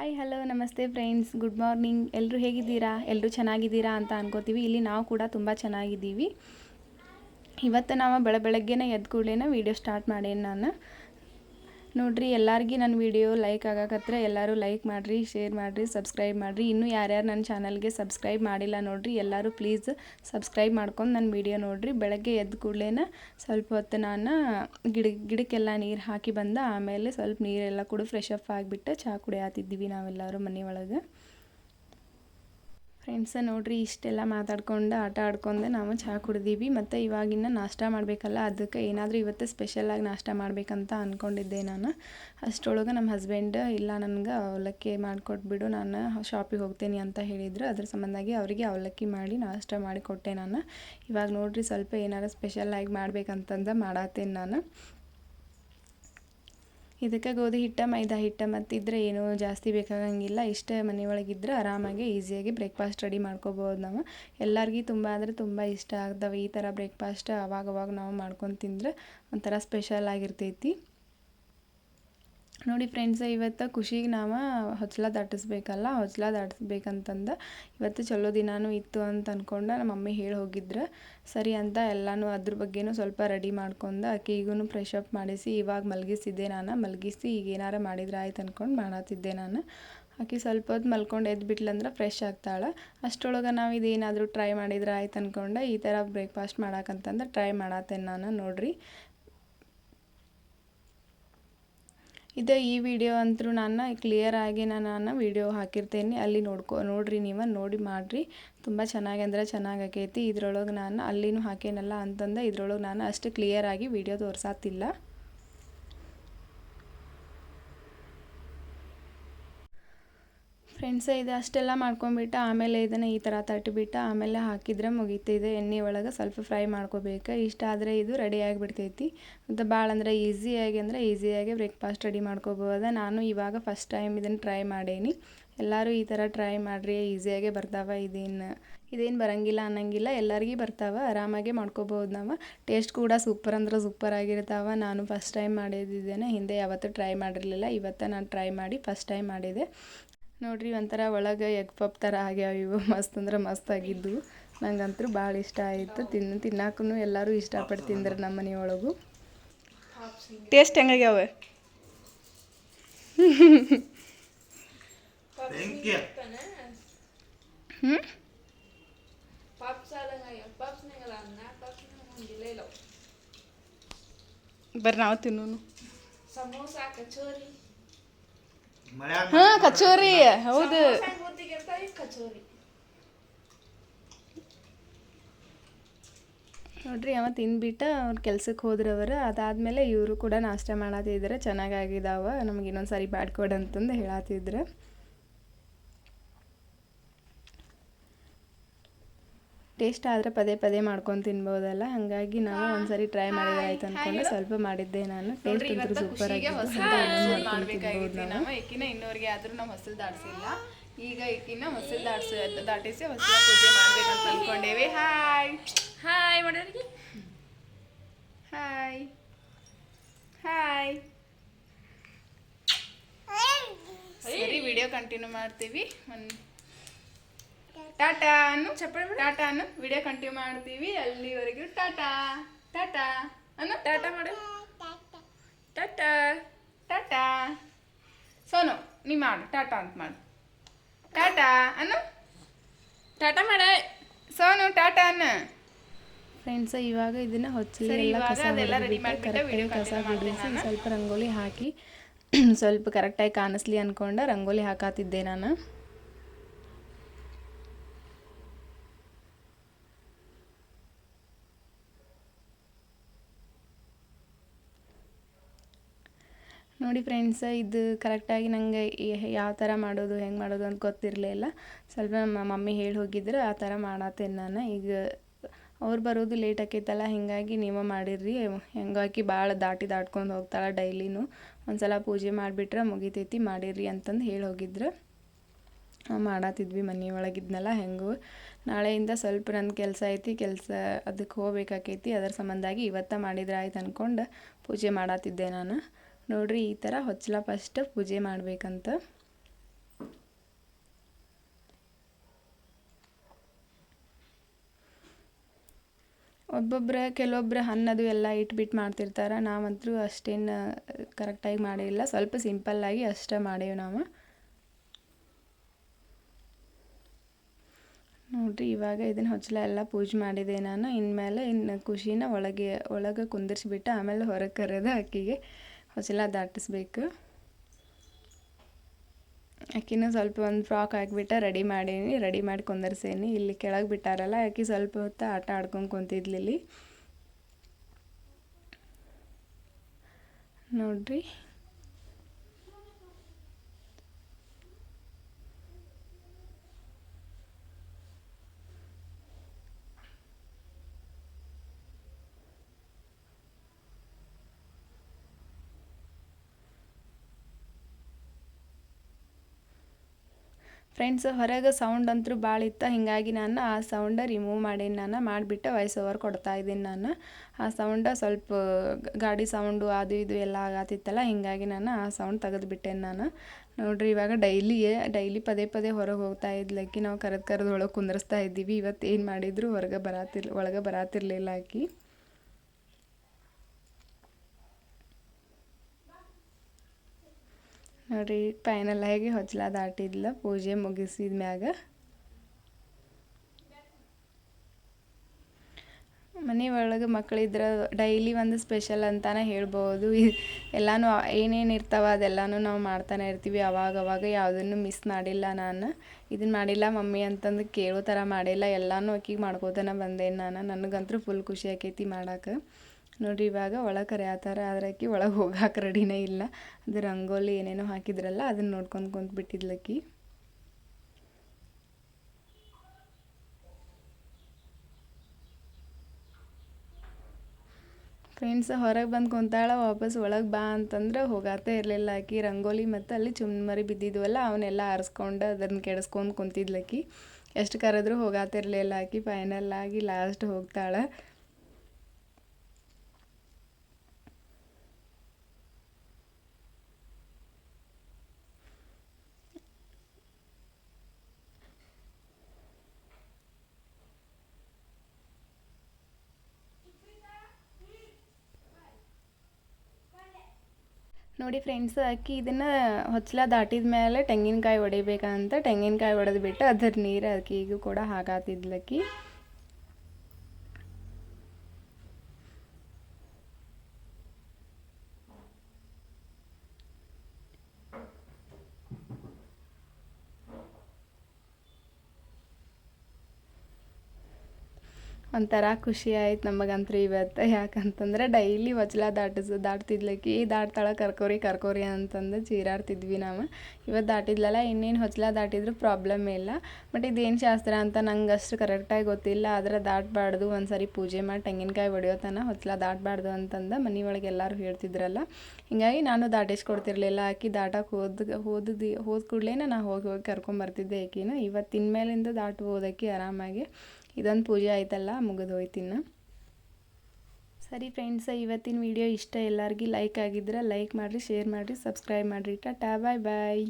Hi hello ನಮಸ್ತೆ friends good morning ಎಲ್ಲರೂ ಹೇಗಿದ್ದೀರಾ? ಎಲ್ಲರೂ ಚೆನ್ನಾಗಿದ್ದೀರಾ ಅಂತ ಅನ್ಕೋತೀವಿ. ಇಲ್ಲಿ ನಾವು ಕೂಡ ತುಂಬ ಚೆನ್ನಾಗಿದ್ದೀವಿ. ಇವತ್ತು ನಾವು ಬೆಳ ಬೆಳಗ್ಗೆನೇ ಎದ್ದು ಕೂಡಲೇ ವೀಡಿಯೋ ಸ್ಟಾರ್ಟ್ ಮಾಡೇನಿ ನಾನು. ನೋಡ್ರಿ, ಎಲ್ಲರಿಗೆ ನನ್ನ ವಿಡಿಯೋ ಲೈಕ್ ಆಗಕತ್ರ ಎಲ್ಲರೂ ಲೈಕ್ ಮಾಡಿರಿ ಶೇರ್ ಮಾಡಿರಿ ಸಬ್ಸ್ಕ್ರೈಬ್ ಮಾಡಿರಿ. ಇನ್ನೂ ಯಾರ್ಯಾರು ನನ್ನ ಚಾನಲ್ಗೆ ಸಬ್ಸ್ಕ್ರೈಬ್ ಮಾಡಿಲ್ಲ ನೋಡಿರಿ, ಎಲ್ಲರೂ ಪ್ಲೀಸ್ ಸಬ್ಸ್ಕ್ರೈಬ್ ಮಾಡ್ಕೊಂಡು ನನ್ನ ವಿಡಿಯೋ ನೋಡಿರಿ. ಬೆಳಗ್ಗೆ ಎದ್ದ ಕೂಡಲೇ ಸ್ವಲ್ಪ ಹೊತ್ತು ನಾನು ಗಿಡ, ಗಿಡಕ್ಕೆಲ್ಲ ನೀರು ಹಾಕಿ ಬಂದ, ಆಮೇಲೆ ಸ್ವಲ್ಪ ನೀರೆಲ್ಲ ಕೂಡ ಫ್ರೆಶ್ ಅಪ್ ಆಗಿಬಿಟ್ಟು ಚಹಾ ಕುಡಿಯಾತಿದ್ದೀವಿ ನಾವೆಲ್ಲರೂ ಮನೆ ಒಳಗೆ. ಫ್ರೆಂಡ್ಸ ನೋಡ್ರಿ, ಇಷ್ಟೆಲ್ಲ ಮಾತಾಡ್ಕೊಂಡು ಆಟ ಆಡ್ಕೊಂಡು ನಾವು ಚಹಾ ಕುಡಿದೀವಿ. ಮತ್ತು ಇವಾಗಿನ ನಾಷ್ಟ ಮಾಡಬೇಕಲ್ಲ, ಅದಕ್ಕೆ ಏನಾದರೂ ಇವತ್ತು ಸ್ಪೆಷಲಾಗಿ ನಾಷ್ಟ ಮಾಡಬೇಕಂತ ಅಂದ್ಕೊಂಡಿದ್ದೆ ನಾನು. ಅಷ್ಟರೊಳಗೆ ನಮ್ಮ ಹಸ್ಬೆಂಡ್ ಇಲ್ಲ, ನನಗೆ ಅವಲಕ್ಕಿ ಮಾಡಿಕೊಟ್ಬಿಡು, ನಾನು ಶಾಪಿಗೆ ಹೋಗ್ತೀನಿ ಅಂತ ಹೇಳಿದ್ರು. ಅದ್ರ ಸಂಬಂಧಾಗಿ ಅವರಿಗೆ ಅವಲಕ್ಕಿ ಮಾಡಿ ನಾಷ್ಟ ಮಾಡಿ ಕೊಟ್ಟೆ ನಾನು. ಇವಾಗ ನೋಡ್ರಿ ಸ್ವಲ್ಪ ಏನಾರು ಸ್ಪೆಷಲಾಗಿ ಮಾಡ್ಬೇಕಂತಂದು ಮಾಡತ್ತೇನೆ ನಾನು. ಇದಕ್ಕೆ ಗೋಧಿ ಹಿಟ್ಟು, ಮೈದಾ ಹಿಟ್ಟು ಮತ್ತಿದ್ರೆ ಏನೂ ಜಾಸ್ತಿ ಬೇಕಾಗಂಗಿಲ್ಲ. ಇಷ್ಟೇ ಮನೆಯೊಳಗಿದ್ರೆ ಆರಾಮಾಗಿ ಈಸಿಯಾಗಿ ಬ್ರೇಕ್ಫಾಸ್ಟ್ ರೆಡಿ ಮಾಡ್ಕೋಬೋದು ನಾವು. ಎಲ್ಲರಿಗೂ ತುಂಬ ಅಂದರೆ ತುಂಬ ಇಷ್ಟ ಆಗ್ತವೆ. ಈ ಥರ ಬ್ರೇಕ್ಫಾಸ್ಟ್ ಅವಾಗವಾಗ ಅವಾಗ ನಾವು ಮಾಡ್ಕೊಂಡು ತಿಂದ್ರೆ ಒಂಥರ ಸ್ಪೆಷಲ್ ಆಗಿರ್ತೈತಿ. ನೋಡಿ ಫ್ರೆಂಡ್ಸ್ ಇವತ್ತು ಖುಷಿಗೆ ನಾವು ಹೊಚ್ಚಲ ದಾಟಿಸ್ಬೇಕಲ್ಲ ಹೊಚ್ಚಲ ದಾಟಿಸ್ಬೇಕಂತಂದು ಇವತ್ತು ಚಲೋ ದಿನಾನು ಇತ್ತು ಅಂತ ಅಂದ್ಕೊಂಡು ನಮ್ಮ ಮಮ್ಮಿ ಹೇಳಿ ಹೋಗಿದ್ರು. ಸರಿ ಅಂತ ಎಲ್ಲನೂ ಅದ್ರ ಬಗ್ಗೆನೂ ಸ್ವಲ್ಪ ರೆಡಿ ಮಾಡ್ಕೊಂಡು ಆಕೆಗೂ ಫ್ರೆಶ್ ಅಪ್ ಮಾಡಿಸಿ ಇವಾಗ ಮಲಗಿಸಿದ್ದೆ ನಾನು, ಮಲಗಿಸಿ ಈಗ ಏನಾರ ಮಾಡಿದ್ರೆ ಆಯ್ತು ಅಂದ್ಕೊಂಡು ಮಾಡತ್ತಿದ್ದೆ ನಾನು. ಆಕೆ ಸ್ವಲ್ಪ ಹೊತ್ತು ಮಲ್ಕೊಂಡು ಎದ್ದು ಬಿಟ್ಲಂದ್ರೆ ಫ್ರೆಶ್ ಆಗ್ತಾಳೆ. ಅಷ್ಟರೊಳಗೆ ನಾವು ಇದೇನಾದರೂ ಟ್ರೈ ಮಾಡಿದ್ರೆ ಆಯ್ತು ಅಂದ್ಕೊಂಡು ಈ ಥರ ಬ್ರೇಕ್ಫಾಸ್ಟ್ ಮಾಡಕ್ಕಂತಂದ್ರೆ ಟ್ರೈ ಮಾಡತ್ತೇನೆ ನಾನು ನೋಡಿರಿ. ಇದು ಈ ವಿಡಿಯೋ ಅಂತೂ ನಾನು ಕ್ಲಿಯರಾಗಿ ನಾನು ವಿಡಿಯೋ ಹಾಕಿರ್ತೇನೆ. ಅಲ್ಲಿ ನೋಡ್ಕೊ, ನೋಡಿರಿ ನೀವು, ನೋಡಿ ಮಾಡಿರಿ. ತುಂಬ ಚೆನ್ನಾಗಿ ಅಂದ್ರೆ ಚೆನ್ನಾಗಿ ಆಕೈತಿ. ಇದ್ರೊಳಗೆ ನಾನು ಅಲ್ಲಿನೂ ಹಾಕೇನಲ್ಲ ಅಂತಂದು. ಇದ್ರೊಳಗೆ ನಾನು ಅಷ್ಟು ಕ್ಲಿಯರಾಗಿ ವಿಡಿಯೋ ತೋರ್ಸಾತಿಲ್ಲ. ಫ್ರೆಂಡ್ಸ್, ಇದು ಅಷ್ಟೆಲ್ಲ ಮಾಡ್ಕೊಂಡ್ಬಿಟ್ಟು ಆಮೇಲೆ ಇದನ್ನು ಈ ಥರ ತಟ್ಟಿಬಿಟ್ಟು, ಆಮೇಲೆ ಹಾಕಿದ್ರೆ ಮುಗೀತಿದೆ. ಎಣ್ಣೆ ಒಳಗೆ ಸ್ವಲ್ಪ ಫ್ರೈ ಮಾಡ್ಕೋಬೇಕು. ಇಷ್ಟ ಆದರೆ ಇದು ರೆಡಿ ಆಗಿಬಿಡ್ತೈತಿ. ಮತ್ತು ಭಾಳ ಅಂದರೆ ಈಸಿಯಾಗಿ ಅಂದರೆ ಈಸಿಯಾಗಿ ಬ್ರೇಕ್ಫಾಸ್ಟ್ ರೆಡಿ ಮಾಡ್ಕೋಬೋದು. ನಾನು ಇವಾಗ ಫಸ್ಟ್ ಟೈಮ್ ಇದನ್ನು ಟ್ರೈ ಮಾಡೇನಿ. ಎಲ್ಲರೂ ಈ ಥರ ಟ್ರೈ ಮಾಡಿರಿ ಈಸಿಯಾಗೆ ಬರ್ತಾವೆ ಇದೇನು ಇದೇನು ಬರಂಗಿಲ್ಲ ಅನ್ನಂಗಿಲ್ಲ. ಎಲ್ಲರಿಗೂ ಬರ್ತಾವ, ಆರಾಮಾಗೆ ಮಾಡ್ಕೋಬೋದು ನಾವು. ಟೇಸ್ಟ್ ಕೂಡ ಸೂಪರ್ ಅಂದ್ರೆ ಸೂಪರ್ ಆಗಿರ್ತಾವೆ. ನಾನು ಫಸ್ಟ್ ಟೈಮ್ ಮಾಡಿದ್ದೇನೆ ಹಿಂದೆ ಯಾವತ್ತೂ ಟ್ರೈ ಮಾಡಿರಲಿಲ್ಲ. ಇವತ್ತು ನಾನು ಟ್ರೈ ಮಾಡಿ ಫಸ್ಟ್ ಟೈಮ್ ಮಾಡಿದೆ. ನೋಡ್ರಿ ಒಂಥರ ಒಳಗೆ ಎಗ್ ಪಪ್ ಥರ ಆಗ್ಯಾವ ಇವು. ಮಸ್ತ್ ಅಂದ್ರೆ ಮಸ್ತ್ ಆಗಿದ್ದು ನಂಗಂತೂ ಭಾಳ ಇಷ್ಟ ಆಯಿತು. ತಿನ್ನು ತಿನ್ನಾಕೂ ಎಲ್ಲರೂ ಇಷ್ಟಪಟ್ಟು ತಿಂದ್ರೆ ನಮ್ಮ ಮನೆಯೊಳಗು. ಟೇಸ್ಟ್ ಹೆಂಗಾಗ್ಯಾವ? ಬರ್ರಿ ನಾವು ತಿನ್ನೋನು. ಸಮೋಸ ಕಚೋರಿ. ಹಾ ಕಚೋರಿ. ಹೌದು. ನೋಡ್ರಿ ಅವ ತಿಂದ್ಬಿಟ್ಟು ಅವ್ರ ಕೆಲ್ಸಕ್ಕೆ ಹೋದ್ರವರು. ಅದಾದಮೇಲೆ ಇವರು ಕೂಡ ನಾಷ್ಟ ಮಾಡತ್ತಿದ್ರೆ ಚೆನ್ನಾಗಾಗಿದಾವ. ನಮ್ಗೆ ಇನ್ನೊಂದು ಸಾರಿ ಬಾಡ್ಕೊಡು ಅಂತಂದು ಹೇಳತ್ತಿದ್ರು ಟೇಸ್ಟ್ ಆದರೆ ಪದೇ ಪದೇ ಮಾಡ್ಕೊಂಡು ತಿನ್ಬೋದಲ್ಲ? ಹಾಗಾಗಿ ನಾವು ಒಂದ್ಸರಿ ಟ್ರೈ ಮಾಡಿದ್ರೆ ಆಯ್ತು. ಅಂದ್ಕೊಂಡು ಸ್ವಲ್ಪ ಮಾಡಿದ್ದೆ ನಾನು. ಟೇಸ್ಟ್ ಅಂತೂ ಸೂಪರ್ ಆಗಿತ್ತು ನಾವು. ಏಕಿನ ಇನ್ನೋರಿಗೆ ಆದರೂ ನಾವು ಹೊಸಲು ದಾಟಿಸಿಲ್ಲ. ಈಗ ಇಕ್ಕಿನ ಹೊಸಲು ದಾಟಿಸಿ ದಾಟಿಸಿ ಹೊಸ ಪೂಜೆ ಮಾಡ್ಬೇಕಂತ ಅನ್ಕೊಂಡೇವಿ. ಹಾಯ್ ಹಾಯ್ ಮಾಡೋರಿಗೆ ಹಾಯ್ ಹಾಯ್ ಸರಿ ವಿಡಿಯೋ ಕಂಟಿನ್ಯೂ ಮಾಡ್ತೀವಿ. ಒಂದು ಟಾಟಾ ಅನ್ನು ಚಪ್ಪಾಳೆ ಟಾಟಾ ಅನ್ನು ವಿಡಿಯೋ ಕಂಟಿನ್ಯೂ ಮಾಡ್ತೀವಿ. ಅಲ್ಲಿವರೆಗೂ ಟಾಟಾ. ಟಾಟಾ. ಅನ್ನು ಟಾಟಾ ಮಾಡು. ಟಾಟಾ. ಟಾಟಾ. ಸೋನು ನೀ ಮಾಡು. ಟಾಟಾ ಅಂತ ಮಾಡು. ಟಾಟಾ ಅನ್ನು. ಟಾಟಾ ಮಾಡ. ಸೋನು ಟಾಟಾ ಅನ್ನ ಫ್ರೆಂಡ್ಸ್ ಇವಾಗ ಇದನ್ನ ಹೊಚ್ಚಲಿ. ಸರಿ, ಎಲ್ಲ ಕಸ correct ಕಸ ನಾನು. ಸ್ವಲ್ಪ ರಂಗೋಲಿ ಹಾಕಿ ಸ್ವಲ್ಪ ಕರೆಕ್ಟಾಗಿ ಕಾಣಿಸ್ಲಿ ಅಂದ್ಕೊಂಡು ರಂಗೋಲಿ ಹಾಕಾತಿದ್ದೆ ನಾನು. ನೋಡಿ ಫ್ರೆಂಡ್ಸ್ ಇದು ಕರೆಕ್ಟಾಗಿ ನನಗೆ ಯಾವ ಥರ ಮಾಡೋದು, ಹೆಂಗೆ ಮಾಡೋದು ಅಂತ ಗೊತ್ತಿರಲಿಲ್ಲ ಸ್ವಲ್ಪ ನಮ್ಮ ಮಮ್ಮಿ ಹೇಳಿ ಹೋಗಿದ್ರು, ಆ ಥರ ಮಾಡತ್ತೇನೆ ನಾನು. ಈಗ ಅವ್ರು ಬರೋದು ಲೇಟ್ ಆಕೈತಲ್ಲ, ಹೀಗಾಗಿ ನೀವೇ ಮಾಡಿರ್ರಿ. ಹೆಂಗಾಗಿ ಭಾಳ ದಾಟಿ ದಾಟ್ಕೊಂಡು ಹೋಗ್ತಾಳೆ ಡೈಲಿನೂ. ಒಂದ್ಸಲ ಪೂಜೆ ಮಾಡಿಬಿಟ್ರೆ ಮುಗಿತೈತಿ, ಮಾಡಿರ್ರಿ ಅಂತಂದು ಹೇಳಿ ಹೋಗಿದ್ರು. ಮಾಡತ್ತಿದ್ವಿ ಮನೆ ಒಳಗಿದ್ನಲ್ಲ, ಹೆಂಗೂ. ನಾಳೆಯಿಂದ ಸ್ವಲ್ಪ ನನ್ನ ಕೆಲಸ ಐತಿ, ಕೆಲಸ ಅದಕ್ಕೆ ಹೋಗ್ಬೇಕಾಕೈತಿ. ಅದರ ಸಂಬಂಧಾಗಿ ಇವತ್ತ ಮಾಡಿದ್ರೆ ಆಯ್ತು ಅಂದ್ಕೊಂಡು ಪೂಜೆ ಮಾಡತ್ತಿದ್ದೆ ನಾನು. ನೋಡ್ರಿ, ಈ ಥರ ಹೊಚ್ಚಲ ಫಸ್ಟ್ ಪೂಜೆ ಮಾಡಬೇಕಂತ. ಒಬ್ಬೊಬ್ರು, ಕೆಲವೊಬ್ರು ಹನ್ನದು ಎಲ್ಲ ಇಟ್ಬಿಟ್ಟು ಮಾಡ್ತಿರ್ತಾರೆ. ನಾವಂತರೂ ಅಷ್ಟೇನು ಕರೆಕ್ಟಾಗಿ ಮಾಡಿಲ್ಲ. ಸ್ವಲ್ಪ ಸಿಂಪಲ್ಲಾಗಿ ಅಷ್ಟೇ ಮಾಡೇವು ನಾವು. ನೋಡಿರಿ, ಇವಾಗ ಇದನ್ನು ಹೊಚ್ಚಲ ಎಲ್ಲ ಪೂಜೆ ಮಾಡಿದೆ ನಾನು. ಇನ್ಮೇಲೆ ಇನ್ನು ಖುಷಿನ ಒಳಗೆ ಒಳಗೆ ಕುಂದಿರ್ಸಿಬಿಟ್ಟು ಆಮೇಲೆ ಹೊರಗೆ ಕರೆದ ಅಕ್ಕಿಗೆ ಹೊಚ್ಚಲ ದಾಟಿಸ್ಬೇಕು. ಅಕ್ಕಿನ ಸ್ವಲ್ಪ ಒಂದು ಫ್ರಾಕ್ ಹಾಕಿಬಿಟ್ಟು ರೆಡಿ ಮಾಡೀನಿ, ರೆಡಿ ಮಾಡಿ ಕುಂದರ್ಸೇನಿ. ಇಲ್ಲಿ ಕೆಳಗೆ ಬಿಟ್ಟಾರಲ್ಲ, ಆಕಿ ಸ್ವಲ್ಪ ಹೊತ್ತು ಆಟ ಆಡ್ಕೊಂಡು ಕುಂತಿದ್ಲಿಲ್ಲಿ ನೋಡ್ರಿ. ಫ್ರೆಂಡ್ಸ್, ಹೊರಗೆ ಸೌಂಡ್ ಅಂತೂ ಭಾಳ ಇತ್ತು. ಹೀಗಾಗಿ ನಾನು ಆ ಸೌಂಡ ರಿಮೂವ್ ಮಾಡೀನಿ ನಾನು, ಮಾಡಿಬಿಟ್ಟು ವಾಯ್ಸ್ ಓವರ್ ಕೊಡ್ತಾ ಇದ್ದೀನಿ ನಾನು. ಆ ಸೌಂಡ ಸ್ವಲ್ಪ ಗಾಡಿ ಸೌಂಡು ಅದು ಇದು ಎಲ್ಲ ಆಗತ್ತಿತ್ತಲ್ಲ ಹೀಗಾಗಿ ನಾನು ಆ ಸೌಂಡ್ ತೆಗೆದುಬಿಟ್ಟೇನೆ ನಾನು. ನೋಡ್ರಿ, ಇವಾಗ ಡೈಲಿ ಡೈಲಿ ಪದೇ ಪದೇ ಹೊರಗೆ ಹೋಗ್ತಾ ಇದ್ಲಕ್ಕಿ ನಾವು ಕರೆದು ಕರೆದು ಒಳಗೆ ಕುಂದರ್ಸ್ತಾ ಇದ್ದೀವಿ. ಇವತ್ತು ಏನು ಮಾಡಿದ್ರು, ಹೊರಗೆ ಬರಾತಿರ್, ಒಳಗೆ ಬರಾತಿರ್ಲಿಲ್ಲ ಆಕಿ. ನೋಡ್ರಿ ಫೈನಲ್ ಆಗಿ ಹೊಚ್ಚಲ ದಾಟಿದ್ಲ ಪೂಜೆ ಮುಗಿಸಿದ ಮ್ಯಾಗ ಮನೆ ಒಳಗೆ ಮಕ್ಕಳಿದ್ರೆ ಡೈಲಿ ಒಂದು ಸ್ಪೆಷಲ್ ಅಂತಾನೆ ಹೇಳ್ಬೋದು. ಎಲ್ಲಾನು ಏನೇನು ಇರ್ತಾವ ಅದೆಲ್ಲನೂ ನಾವು ಮಾಡ್ತಾನೆ ಇರ್ತೀವಿ. ಅವಾಗ ಅವಾಗ ಯಾವುದನ್ನು ಮಿಸ್ ಮಾಡಿಲ್ಲ ನಾನು. ಇದನ್ನು ಮಾಡಿಲ್ಲ ಮಮ್ಮಿ ಅಂತಂದು ಕೇಳೋ ಥರ ಮಾಡಿಲ್ಲ. ಎಲ್ಲನೂ ಅಕ್ಕಿಗೆ ಮಾಡ್ಕೋತಾನೆ ಬಂದೇನು ನಾನು. ನನಗಂತೂ ಫುಲ್ ಖುಷಿ ಆಕೈತಿ ಮಾಡಕ್ಕೆ ನೋಡಿರಿ ಇವಾಗ ಒಳಗೆ ಕರೆಯತ್ತಾರೆ ಆದ್ರೆ ಆಕಿ ಒಳಗೆ ಹೋಗಕ್ಕೆ ರೆಡಿನೇ ಇಲ್ಲ. ಅದು ರಂಗೋಲಿ ಏನೇನೋ ಹಾಕಿದ್ರಲ್ಲ, ಅದನ್ನ ನೋಡ್ಕೊಂಡು ಕುಂತು ಬಿಟ್ಟಿದ್ಲಕ್ಕಿ ಫ್ರೆಂಡ್ಸ್ ಹೊರಗೆ ಬಂದು ಕುಂತಾಳ, ವಾಪಸ್ ಒಳಗೆ ಬಾ ಅಂತಂದ್ರೆ ಹೋಗಾತೇ ಇರಲಿಲ್ಲ ಆಕಿ. ರಂಗೋಲಿ ಮತ್ತು ಅಲ್ಲಿ ಚುಮ್ಮರಿ ಬಿದ್ದಿದ್ವಲ್ಲ ಅವನ್ನೆಲ್ಲ ಆರಿಸ್ಕೊಂಡು ಅದನ್ನು ಕೆಡಿಸ್ಕೊಂಡು ಕುಂತಿದ್ಲಕ್ಕಿ ಎಷ್ಟು ಕರೆದ್ರೂ ಹೋಗಾತಿರ್ಲಿಲ್ಲ ಆಕಿ. ಫೈನಲ್ ಆಗಿ ಲಾಸ್ಟ್ ಹೋಗ್ತಾಳೆ. ನೋಡಿ ಫ್ರೆಂಡ್ಸ್ ಅಕ್ಕಿ ಇದನ್ನು ಹೊಚ್ಚಲ ದಾಟಿದ ಮೇಲೆ ತೆಂಗಿನಕಾಯಿ ಒಡಿಬೇಕಂತ ತೆಂಗಿನಕಾಯಿ ಹೊಡೆದ್ಬಿಟ್ಟು ಅದ್ರ ನೀರು ಅಕ್ಕಿಗೂ ಕೂಡ ಹಾಕಾತಿದ್ಲಕ್ಕಿ ಒಂಥರ ಖುಷಿ ಆಯ್ತು ನಮಗಂತೂ ಇವತ್ತು. ಯಾಕಂತಂದ್ರೆ ಡೈಲಿ ಹೊಚ್ಚಲ ದಾಟಿಸ್ ದಾಟ್ತಿದ್ಲಕ್ಕಿ ದಾಟ್ತಾಳೆ ಕರ್ಕೋರಿ ಕರ್ಕೋರಿ ಅಂತಂದು ಚೀರಾಡ್ತಿದ್ವಿ ನಾವು. ಇವತ್ತು ದಾಟಿದ್ಲಲ್ಲ ಇನ್ನೇನು ಹೊಚ್ಚಲ ದಾಟಿದ್ರು ಪ್ರಾಬ್ಲಮ್ ಇಲ್ಲ. ಬಟ್ ಇದೇನು ಶಾಸ್ತ್ರ ಅಂತ ನಂಗೆ ಅಷ್ಟು ಕರೆಕ್ಟಾಗಿ ಗೊತ್ತಿಲ್ಲ. ಆದರೆ ದಾಟಬಾರ್ದು. ಒಂದು ಸರಿ ಪೂಜೆ ಮಾಡಿ ತೆಂಗಿನಕಾಯಿ ಹೊಡಿಯೋತನ ಹೊಚ್ಚಲ ದಾಟಬಾರ್ದು ಅಂತಂದು ಮನೆ ಒಳಗೆ ಎಲ್ಲರೂ ಹೇಳ್ತಿದ್ರಲ್ಲ. ಹೀಗಾಗಿ ನಾನು ದಾಟಿಸ್ಕೊಡ್ತಿರ್ಲಿಲ್ಲ ಆಕಿ ದಾಟಕ್ಕೆ ಹೋದ ಹೋದದ್ದು ಹೋದ ಕೂಡಲೇ ನಾನು ಹೋಗಿ ಹೋಗಿ ಕರ್ಕೊಂಬರ್ತಿದ್ದೆ ಆಕಿನ ಇವತ್ತಿನ ಮೇಲಿಂದ ದಾಟ್ಬೋದು ಆಕಿ ಆರಾಮಾಗಿ. ಇದೊಂದು ಪೂಜೆ ಆಯ್ತಲ್ಲ, ಮುಗಿದು ಹೋಯ್ತಿನ್ನು ಸರಿ ಫ್ರೆಂಡ್ಸ ಇವತ್ತಿನ ವಿಡಿಯೋ ಇಷ್ಟ ಎಲ್ಲರಿಗೂ ಲೈಕ್ ಆಗಿದ್ರೆ ಲೈಕ್ ಮಾಡಿರಿ ಶೇರ್ ಮಾಡಿರಿ ಸಬ್ಸ್ಕ್ರೈಬ್ ಮಾಡಿರಿ. ಟಾಟಾ ಬಾಯ್ ಬಾಯ್